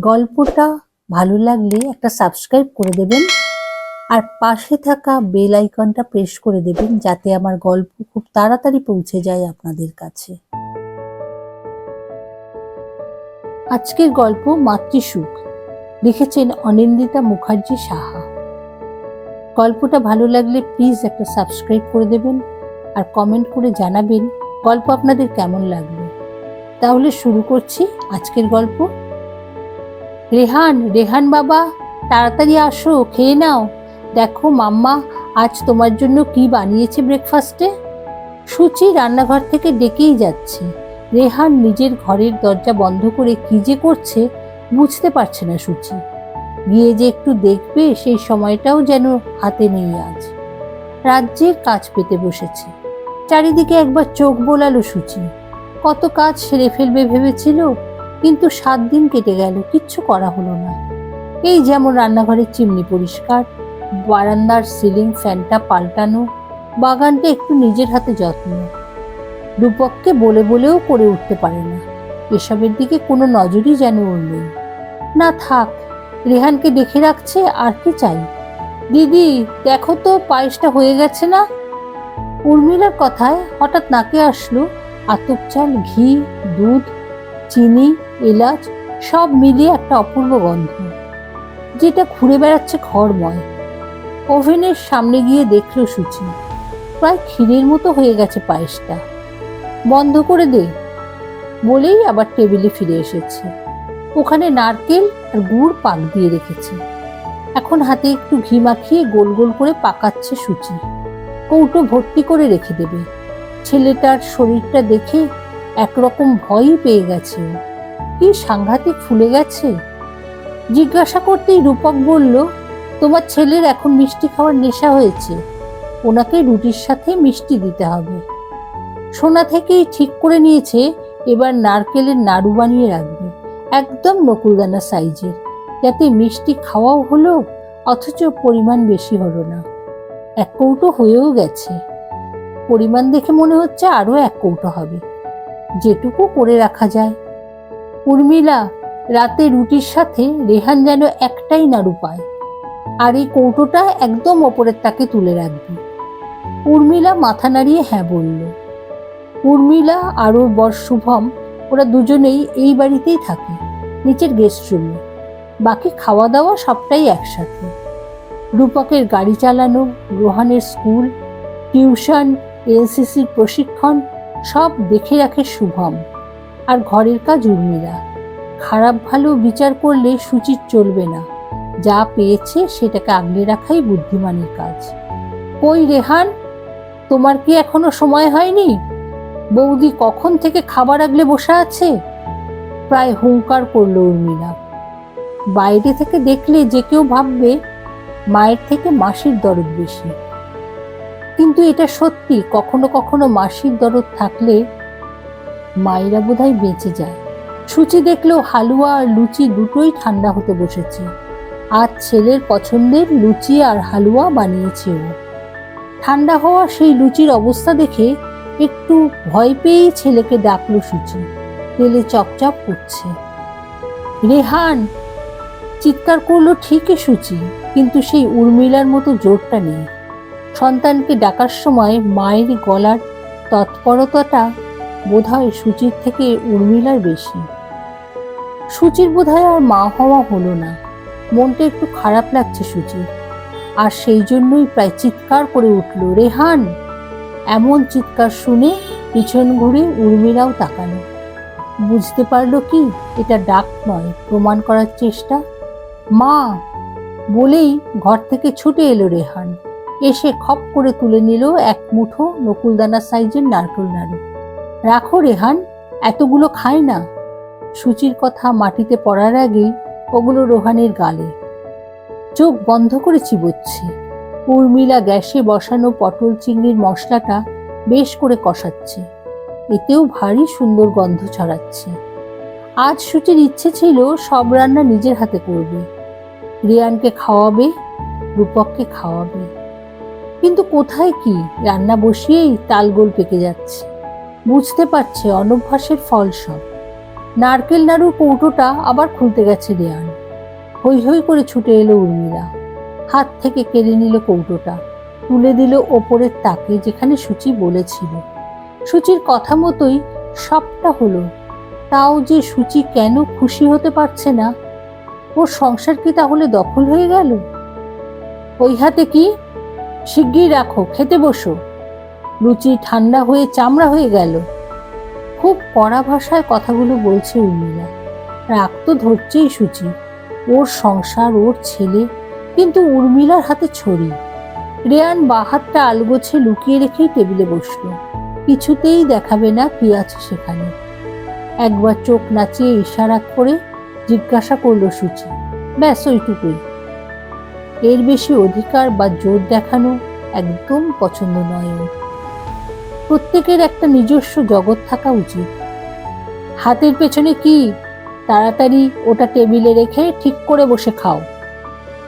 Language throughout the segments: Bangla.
গল্পটা ভালো লাগলে একটা সাবস্ক্রাইব করে দেবেন আর পাশে থাকা বেল আইকনটা প্রেস করে দেবেন যাতে আমার গল্প খুব তাড়াতাড়ি পৌঁছে যায় আপনাদের কাছে। আজকের গল্প মাতৃসুখ। লিখেছেন অনিন্দিতা মুখার্জি সাহা। গল্পটা ভালো লাগলে প্লিজ একটা সাবস্ক্রাইব করে দেবেন আর কমেন্ট করে জানাবেন গল্প আপনাদের কেমন লাগল। তাহলে শুরু করছি আজকের গল্প। রেহান রেহান বাবা, তাড়াতাড়ি আসো, খেয়ে নাও। দেখো মাম্মা, আজ তোমার জন্য কি বানিয়েছে ব্রেকফাস্টে সুচি রান্নাঘর থেকে ডেকেই যাচ্ছে। রেহান নিজের ঘরের দরজা বন্ধ করে কি যে করছে বুঝতে পারছে না সুচি। গিয়ে যে একটু দেখবে সেই সময়টাও যেন হাতে নেই আজ। রাজ্যের কাজ পেতে বসেছে। চারিদিকে একবার চোখ বোলালো সুচি। কত কাজ সেরে ফেলবে ভেবেছিল কিন্তু সাত দিন কেটে গেল, কিচ্ছু করা হলো না। এই যেমন রান্নাঘরের চিমনি পরিষ্কার, বারান্দার সিলিং ফ্যানটা পাল্টানো, বাগানটা একটু নিজের হাতে যত্ন। রূপককে বলে বলেও করে উঠতে পারে না। এসবের দিকে কোনো নজরই যেন ওর নেই। না থাক, রেহানকে দেখে রাখছে, আর কি চাই? দিদি, দেখো তো, পায়েসটা হয়ে গেছে না? উর্মিলার কথায় হঠাৎ নাকে আসলো আতপ চাল ঘি, দুধ, চিনি এলাচ, সব মিলিয়ে একটা অপূর্ব গন্ধ, যেটা ঘুরে বেড়াচ্ছে ঘরময়। ওভেনের সামনে গিয়ে দেখল সুচি, প্রায় ক্ষীরের মতো হয়ে গেছে পায়েসটা। বন্ধ করে দে। বলেই আবার টেবিলে ফিরে এসেছে। ওখানে নারকেল আর গুড় পাক দিয়ে রেখেছে। এখন হাতে একটু ঘি মাখিয়ে গোল গোল করে পাকাচ্ছে সুচি। কৌটো ভর্তি করে রেখে দেবে। ছেলেটার শরীরটা দেখে একরকম ভয়ই পেয়ে গেছে। কি সাংঘাতিক ফুলে গেছে? জিজ্ঞাসা করতেই রূপক বলল, তোমার ছেলের এখন মিষ্টি খাওয়ার নেশা হয়েছে। ওনাকে রুটির সাথে মিষ্টি দিতে হবে। সোনা থেকেই ঠিক করে নিয়েছে, এবার নারকেলের নাড়ু বানিয়ে রাখবে, একদম নকুলদানা সাইজের। যাতে মিষ্টি খাওয়াও হলো, অথচ পরিমাণ বেশি হলো না। এক কৌটো হয়েও গেছে। পরিমাণ দেখে মনে হচ্ছে আরও এক কৌটো হবে। যেটুকু করে রাখা যায়। উর্মিলা রাতে রুটির সাথে রেহান যেন একটাই নাড়ু পায় আর এই কৌটোটা একদম ওপরের তাকে তুলে রাখবে। উর্মিলা মাথা নাড়িয়ে হ্যাঁ বলল। উর্মিলা আর ওর বর শুভম, ওরা দুজনেই এই বাড়িতেই থাকে, নিচের গেস্ট রুমে বাকি খাওয়া দাওয়া সবটাই একসাথে। রূপকের গাড়ি চালানো, রোহানের স্কুল, টিউশন, এনসিসির প্রশিক্ষণ, সব দেখে রাখে শুভম। আর ঘরের কাজ উর্মিলা। খারাপ ভালো বিচার করলে সুচির চলবে না। যা পেয়েছে সেটাকে আগলে রাখাই বুদ্ধিমানের কাজ। কই রেহান, তোমার কি এখনও সময় হয়নি? বৌদি কখন থেকে খাবার আগলে বসে আছে? প্রায় হুঙ্কার করল উর্মিলা। বাইরে থেকে দেখলে যে কেউ ভাববে, মায়ের থেকে মাসির দরদ বেশি। কিন্তু এটা সত্যি, কখনো কখনো মাসির দরদ থাকলে মায়েরা বোধহয় বেঁচে যায়। সুচি দেখলেও হালুয়া আর লুচি দুটোই ঠান্ডা হতে বসেছে। আজ ছেলের পছন্দের লুচি আর হালুয়া বানিয়েছে ও। ঠান্ডা হওয়া সেই লুচির অবস্থা দেখে একটু ভয় পেয়েই ছেলেকে ডাকলো সুচি। তেলে চপচপ করছে। রেহান! চিৎকার করল ঠিকই সুচি, কিন্তু সেই উর্মিলার মতো জোরটা নেই। সন্তানকে ডাকার সময় মায়ের গলার তৎপরতাটা বোধহয় সুচির থেকে উর্মিলার বেশি। সুচির বোধহয় আর মা হওয়া হলো না। মনটা একটু খারাপ লাগছে সুচির। আর সেই জন্যই প্রায় চিৎকার করে উঠল, রেহান! এমন চিৎকার শুনে পিছন ঘুরে উর্মিলাও তাকালো। বুঝতে পারল কি, এটা ডাক নয়, প্রমাণ করার চেষ্টা। মা! বলেই ঘর থেকে ছুটে এলো রেহান। এসে খপ করে তুলে নিল এক মুঠো নকুলদানা সাইজের নারকেল নাড়ু। রাখো রেহান, এতগুলো খায় না। সুচির কথা মাটিতে পড়ার আগেই ওগুলো রোহানের গালে। চোখ বন্ধ করে চিবোচ্ছে। উর্মিলা গ্যাসে বসানো পটল চিংড়ির মশলাটা বেশ করে কষাচ্ছে। এতেও ভারী সুন্দর গন্ধ ছড়াচ্ছে। আজ সুচির ইচ্ছে ছিল সব রান্না নিজের হাতে করবে। রিয়ানকে খাওয়াবে, রূপককে খাওয়াবে। কিন্তু কোথায় কি রান্না বসিয়েই তালগোল পেকে যাচ্ছে। বুঝতে পারছে অনভ্যাসের ফল সব। নারকেল নাড়ুর কৌটোটা আবার খুলতে গেছে রেয়ান হই হই করে ছুটে এলো উর্মিলা। হাত থেকে কেড়ে নিল কৌটোটা। তুলে দিল ওপরের তাকে যেখানে সূচি বলেছিল। সূচির কথা মতোই সবটা হলো। তাও যে সূচি কেন খুশি হতে পারছে না, ওর সংসার কি তাহলে দখল হয়ে গেল? ওই হাতে কি? শিগগির রাখো, খেতে বসো। লুচি ঠান্ডা হয়ে চামড়া হয়ে গেল। খুব কড়া ভাষায় কথাগুলো বলছে উর্মিলা। রাগ তো ধরছেই সুচি। ওর সংসার, ওর ছেলে, কিন্তু উর্মিলার হাতে ছড়ি। রেয়ান বা হাতটা আলগোছে লুকিয়ে রেখেই টেবিলে বসল। কিছুতেই দেখাবে না কি আছে সেখানে। একবার চোখ নাচিয়ে ইশারা করে জিজ্ঞাসা করল সুচি। ব্যাস, ওইটুকুই। এর বেশি অধিকার বা জোর দেখানো একদম পছন্দ নয় ওর। প্রত্যেকের একটা নিজস্ব জগৎ থাকা উচিত। হাতের পেছনে কি, তাড়াতাড়ি ওটা টেবিলে রেখে ঠিক করে বসে খাও।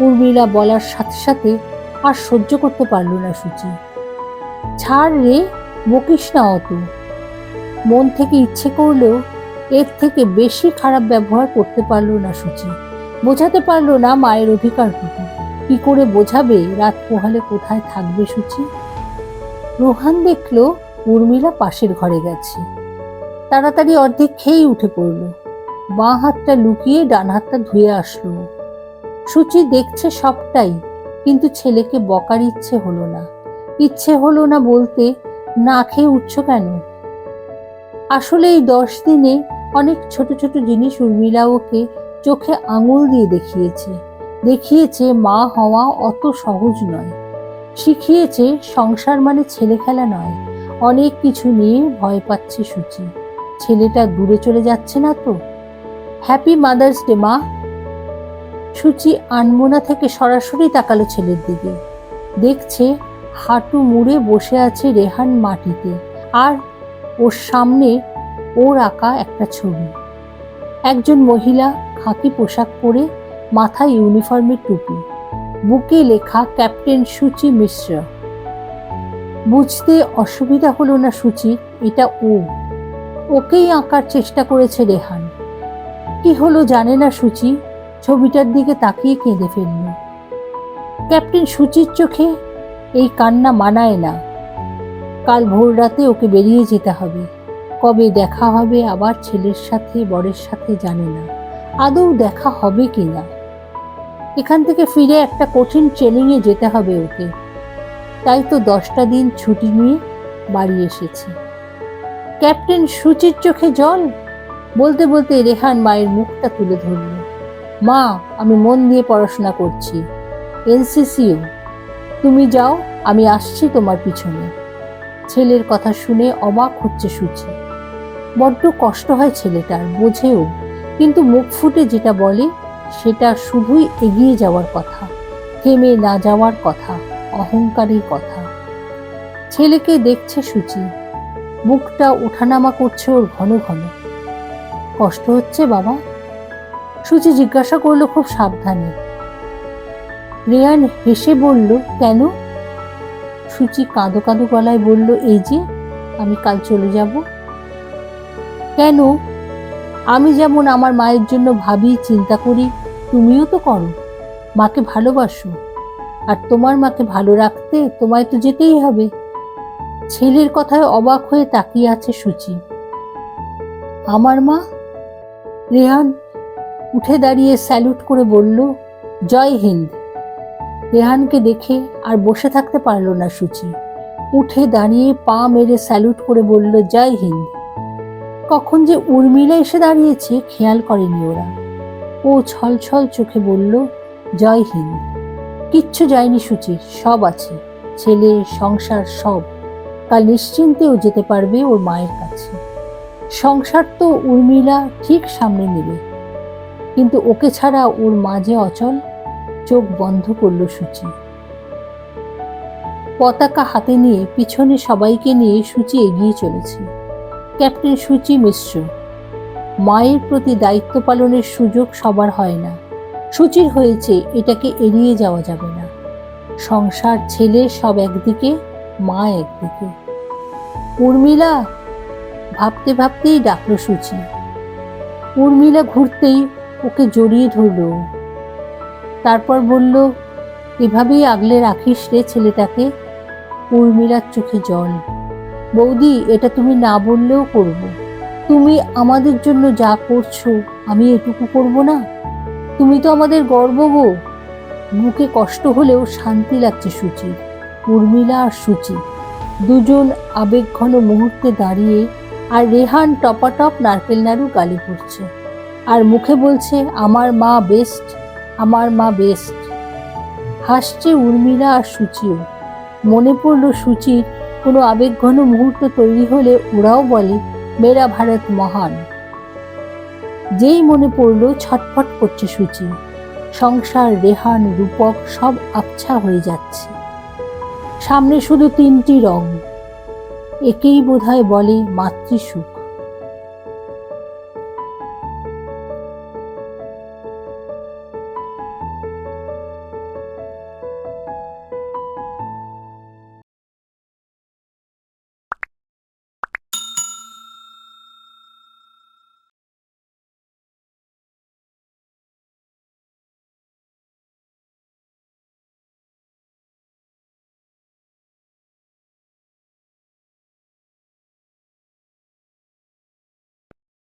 উর্মিলা বলার সাথে সাথে আর সহ্য করতে পারল না সূচি। ছাড় রে, বকিস না অত। মন থেকে ইচ্ছে করলেও এর থেকে বেশি খারাপ ব্যবহার করতে পারল না সূচি। বোঝাতে পারল না মায়ের অধিকারটুকু কি করে বোঝাবে রাত পোহালে কোথায় থাকবে সূচি? রোহান দেখল উর্মিলা পাশের ঘরে গেছে। তাড়াতাড়ি অর্ধেক খেয়েই উঠে পড়ল। বাঁ হাতটা লুকিয়ে ডান হাতটা ধুয়ে আসলো। সূচি দেখছে সবটাই, কিন্তু ছেলেকে বকার ইচ্ছে হলো না। ইচ্ছে হলো না বলতে, না খেয়ে উঠছ কেন? আসলে এই দশ দিনে অনেক ছোট ছোট জিনিস উর্মিলা ওকে চোখে আঙুল দিয়ে দেখিয়েছে। দেখিয়েছে মা হওয়া অত সহজ নয়। শিখিয়েছে সংসার মানে ছেলে খেলা নয়। অনেক কিছু নিয়ে ভয় পাচ্ছে সুচি। ছেলেটা দূরে চলে যাচ্ছে না তো? হ্যাপি মাদার্স ডে মা। সূচি আনমোনা থেকে সরাসরি তাকালো ছেলের দিকে। দেখছে হাঁটু মুড়ে বসে আছে রেহান মাটিতে। আর ওর সামনে ওর আঁকা একটা ছবি। একজন মহিলা খাকি পোশাক পরে মাথায় ইউনিফর্মের টুপি। বুকে লেখা ক্যাপ্টেন সুচি মিশ্র। বুঝতে অসুবিধা হলো না সুচির এটা ও। ওকেই আঁকার চেষ্টা করেছে রেহান। কি হলো জানে না সুচি, ছবিটার দিকে তাকিয়ে কেঁদে ফেলল। ক্যাপ্টেন সুচির চোখে এই কান্না মানায় না। কাল ভোর রাতে ওকে বেরিয়ে যেতে হবে। কবে দেখা হবে আবার ছেলের সাথে, বরের সাথে জানে না। আদৌ দেখা হবে কি না এখান থেকে ফিরে একটা কঠিন ট্রেনিংয়ে যেতে হবে ওকে। তাই তো দশটা দিন ছুটি নিয়ে বাড়ি এসেছে। ক্যাপ্টেন সুচির চোখে জল? বলতে বলতে রেহান মায়ের মুখটা তুলে ধরল। মা, আমি মন দিয়ে পড়াশোনা করছি। এনসিসিও। তুমি যাও, আমি আসছি তোমার পিছনে। ছেলের কথা শুনে অবাক হচ্ছে সুচি। বড্ড কষ্ট হয় ছেলেটার, বোঝেও। কিন্তু মুখ ফুটে যেটা বলে, সেটা শুধুই এগিয়ে যাওয়ার কথা, থেমে না যাওয়ার কথা। অহংকারের কথা। ছেলেকে দেখছে সুচি। বুকটা ওঠানামা করছে ওর ঘন ঘন। কষ্ট হচ্ছে, বাবা? সুচি জিজ্ঞাসা করল খুব সাবধানে। রেয়ান হেসে বলল, কেন? সুচি কাঁদো কাঁদো গলায় বলল, এই যে, আমি কাল চলে যাব। কেন? আমি যেমন আমার মায়ের জন্য ভাবি, চিন্তা করি, তুমিও তো করো। মাকে ভালোবাসো। আর তোমার মাকে ভালো রাখতে তোমায় তো যেতেই হবে। ছেলের কথায় অবাক হয়ে তাকিয়ে আছে সুচি। আমার মা? রেহান উঠে দাঁড়িয়ে স্যালুট করে বলল, জয় হিন্দ। রেহানকে দেখে আর বসে থাকতে পারল না সুচি। উঠে দাঁড়িয়ে পা মেরে স্যালুট করে বলল, জয় হিন্দ। কখন যে উর্মিলা এসে দাঁড়িয়েছে, খেয়াল করেনি ওরা। ও ছল ছল চোখে বলল, জয় হিন্দ। কিচ্ছু যায়নি সুচির, সব আছে। ছেলে, সংসার, সব। কাল নিশ্চিন্তেও যেতে পারবে ওর মায়ের কাছে। সংসার তো উর্মিলা ঠিক সামনে নেবে। কিন্তু ওকে ছাড়া ওর মাঝে অচল, চোখ বন্ধ করল সূচি। পতাকা হাতে নিয়ে পিছনে সবাইকে নিয়ে সূচি এগিয়ে চলেছে। ক্যাপ্টেন সূচি মিশ্র। মায়ের প্রতি দায়িত্ব পালনের সুযোগ সবার হয় না। সূচির হয়েছে, এটাকে এড়িয়ে যাওয়া যাবে না। সংসার, ছেলে সব একদিকে, মা একদিকে। উর্মিলা, ভাবতে ভাবতেই ডাকলো সুচি। উর্মিলা ঘুরতেই ওকে জড়িয়ে ধরলো। তারপর বলল, এভাবেই আগলে রাখিস রে ছেলেটাকে, উর্মিলার চোখে জল। বৌদি, এটা তুমি না বললেও করব। তুমি আমাদের জন্য যা করছ, আমি এটুকু করব না? তুমি তো আমাদের গর্ব গো। মুখে কষ্ট হলেও শান্তি লাগছে সুচির উর্মিলা আর সুচি। দুজন আবেগঘন মুহূর্তে দাঁড়িয়ে আর রেহান টপাটপ নারকেল নাড়ু গালি পড়ছে আর মুখে বলছে, আমার মা বেস্ট আমার মা বেস্ট হাসছে উর্মিলা আর সুচিও। মনে পড়ল সুচির কোনো আবেগঘন মুহূর্ত তৈরি হলে ওরাও বলে, মেরা ভারত মহান। যেই মনে পড়ল, ছটফট করছে সুচি। সংসার, রেহান, রূপক সব আবছা হয়ে যাচ্ছে। সামনে শুধু তিনটি রং। একেই বোধহয় বলে মাতৃসুখ।